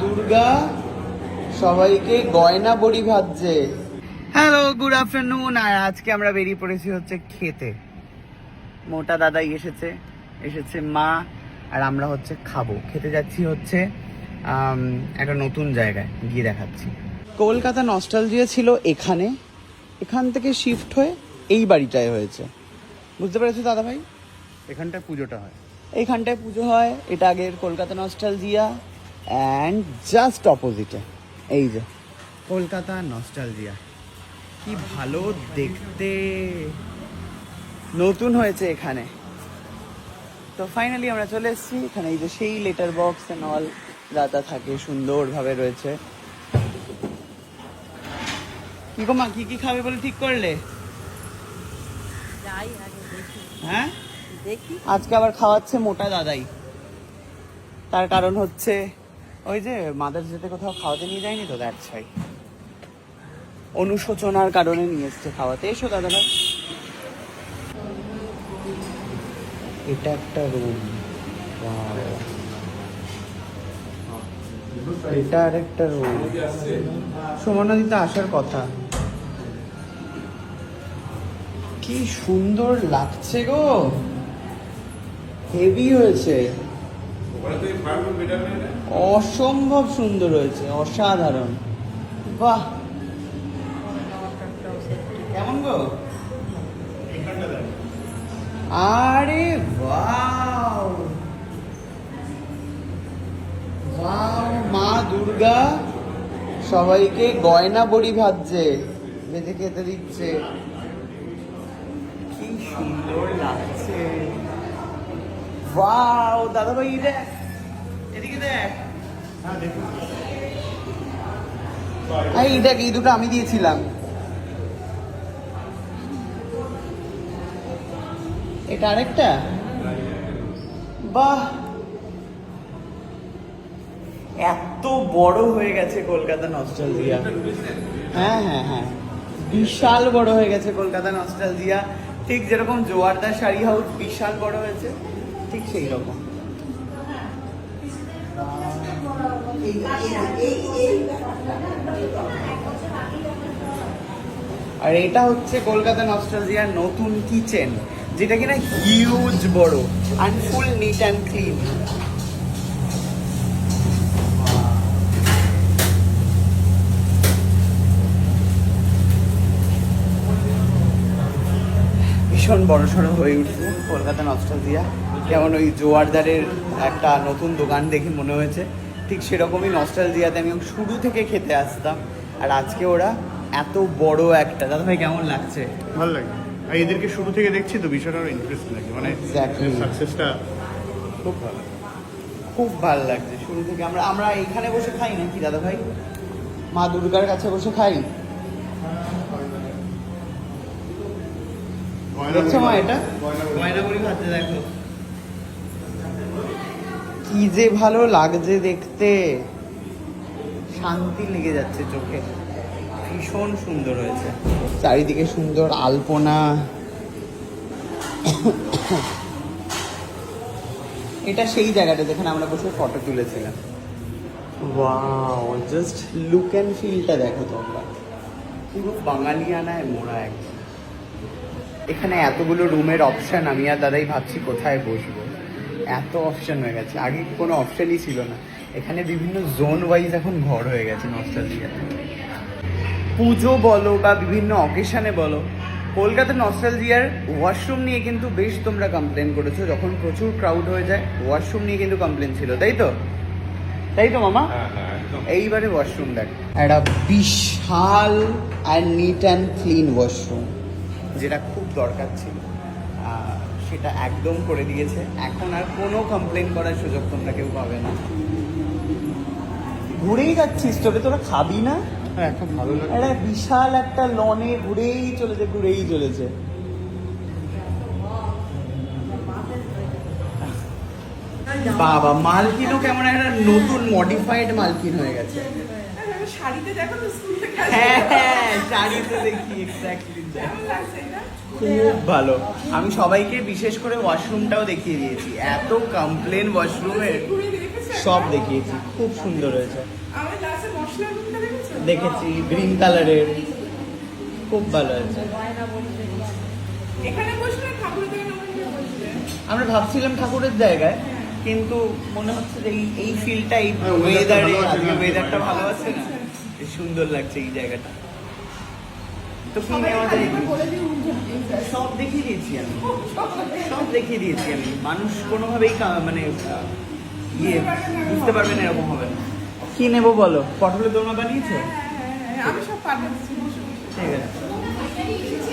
দুর্গা সবাইকে গয়না বড়ি ভাজছে। হ্যালো গুড আফটারনুন আর আজকে আমরা বেরিয়ে পড়েছি হচ্ছে খেতে। মোটা দাদাই এসেছে এসেছে মা আর আমরা হচ্ছে খাব। খেতে যাচ্ছি হচ্ছে একটা নতুন জায়গায় গিয়ে দেখাচ্ছি। কলকাতা নস্টালজিয়া ছিল এখানে। এখান থেকে শিফট হয়ে এই বাড়িটায় হয়েছে। বুঝতে পেরেছ দাদা ভাই এখানটায় পুজোটা হয়। এইখানটায় পুজো হয় এটা আগের কলকাতা নস্টালজিয়া অ্যান্ড জাস্ট অপোজিটে এই যে। কলকাতা নস্টালজিয়া কি ভালো দেখতে। নতুন হয়েছে এখানে। তো ফাইনালি আমরা চলে এসেছি। এখানে এই যে সেই লেটার বক্স অ্যান্ড অল দাদা থাকে সুন্দরভাবে রয়েছে। কি গো মা কি কি খাবে বলে ঠিক করলে? হ্যাঁ? আজকে আবার খাওয়াচ্ছে মোটা দাদাই। তার কারণ হচ্ছে ওই যে মাদার যেতে কোথাও খাওয়াতে নিয়ে যায়নি তো? দ্যাটস ভাই অনুশোচনার কারণে নিয়ে এসছে খাওয়াতে। এসো দাদা ভাই এটা একটা রুম এটা আর একটা রুম সুমনাদিতে, আসার কথা। কি সুন্দর লাগছে গো। হেভি হয়েছে। অসম্ভব সুন্দর হয়েছে, অসাধারণ। বাহ! কেমন গো? আরে বাও বাও মা দুর্গা, সবাইকে গয়না বড়ি ভাজছে, বেঁধে খেতে দিচ্ছে। কি সুন্দর লাগছে। ওয়াও দাদা ভাই দেখ। এদিকে দেখ। এই দেখ এই দুটো আমি দিয়েছিলাম। এটা আরেকটা? বাহ! এত বড় হয়ে গেছে কলকাতা নস্টালজিয়া হ্যাঁ হ্যাঁ হ্যাঁ। বিশাল বড় হয়ে গেছে কলকাতা নস্টালজিয়া ঠিক যেরকম জোয়ারদার শাড়ি হাউস বিশাল বড় হয়েছে ঠিক সেই রকম। আর এটা হচ্ছে কলকাতা নস্টালজিয়ার নতুন কিচেন যেটা কিনা হিউজ বড় and full neat and clean ভীষণ বড় সড়ো হয়ে উঠছে কলকাতা নস্টালজিয়া যেমন ওই জোয়ারদারের একটা নতুন দোকান দেখে মনে হয়েছে। ঠিক সেরকমই নস্টালজিয়াতে আমি শুরু থেকে খেতে আসতাম। আর আজকে ওরা এত বড় একটা দাদা ভাই কেমন লাগছে? ভালো লাগে। আর এদেরকে শুরু থেকে দেখছি তো বিষয়টা আরও ইন্টারেস্ট লাগে। মানে. সাকসেসটা খুব ভালো খুব ভালো লাগছে শুরু থেকে। আমরা আমরা এখানে বসে খাই নাকি দাদা ভাই মা দুর্গার কাছে বসে খাই? দেখছ মা এটা? গয়না বড়ি। ভাজতে দেখো। কি যে ভালো লাগছে দেখতে। শান্তি লেগে যাচ্ছে চোখে। ভীষণ সুন্দর হয়েছে। চারিদিকে সুন্দর আলপনা। এটা সেই জায়গাটা যেখানে আমরা বসে ফটো তুলেছিলাম। ওয়াও জাস্ট লুক অ্যান্ড ফিলটা দেখো তোমরা। পুরো বাঙালিয়ানায় মোড়া একদম এখানে এতগুলো রুমের অপশন আমি আর দাদাই ভাবছি কোথায় বসবো। এত অপশন হয়ে গেছে। আগে কোনো অপশনই ছিল না। এখানে বিভিন্ন জোন ওয়াইজ এখন ঘর হয়ে গেছে নস্টালজিয়াতে পুজো বলো বা বিভিন্ন অকেশনে বলো কলকাতা নস্টালজিয়ার ওয়াশরুম নিয়ে কিন্তু বেশ তোমরা কমপ্লেন করেছ। যখন প্রচুর ক্রাউড হয়ে যায় ওয়াশরুম নিয়ে কিন্তু কমপ্লেন ছিল তাই তো? তাই তো মামা? এইবারে ওয়াশরুম দেখ। একটা বিশাল and neat and clean washroom যেটা খুব দরকার ছিল। সেটা একদম করে দিয়েছে। এখন আর কোনো কমপ্লেন করার সুযোগ তোমরা কেউ পাবে না। ঘুরেই যাচ্ছিস তোরে তোরা খাবি না? হ্যাঁ একটা বিশাল একটা লনে ঘুরেই চলেছে ঘুরেই চলেছে। বাবা মালকিনও কেমন একটা নতুন মডিফাইড মালকিন হয়ে গেছে। শাড়িতে দেখো তো স্কুল থেকে হ্যাঁ হ্যাঁ শাড়িতে দেখি এক্স্যাক্টলি খুব ভালো। আমি সবাইকে বিশেষ করে ওয়াশরুমটাও দেখিয়ে দিয়েছি। এত কমপ্লেন ওয়াশরুমের সব দেখিয়েছি। খুব সুন্দর হয়েছে। দেখেছ? গ্রিন কালারের খুব ভালো হয়েছে। আমরা ভাবছিলাম ঠাকুরের জায়গায় কিন্তু মনে হচ্ছে যে এই এই ফিলটা এই হ্যাঁ, ওয়েদারে? ওয়েদারটা ভালো আছে সুন্দর লাগছে এই জায়গাটা। তো কি নেওয়া যায়? সব দেখিয়ে দিয়েছি আমি। সব দেখিয়ে দিয়েছি আমি। মানুষ কোনোভাবেই মানে ইয়ে বুঝতে পারবে না এরকম হবে না। কি নেব বলো? পটলের দোলনা বানিয়েছো? হ্যাঁ, হ্যাঁ, হ্যাঁ, আমি সব ঠিক আছে।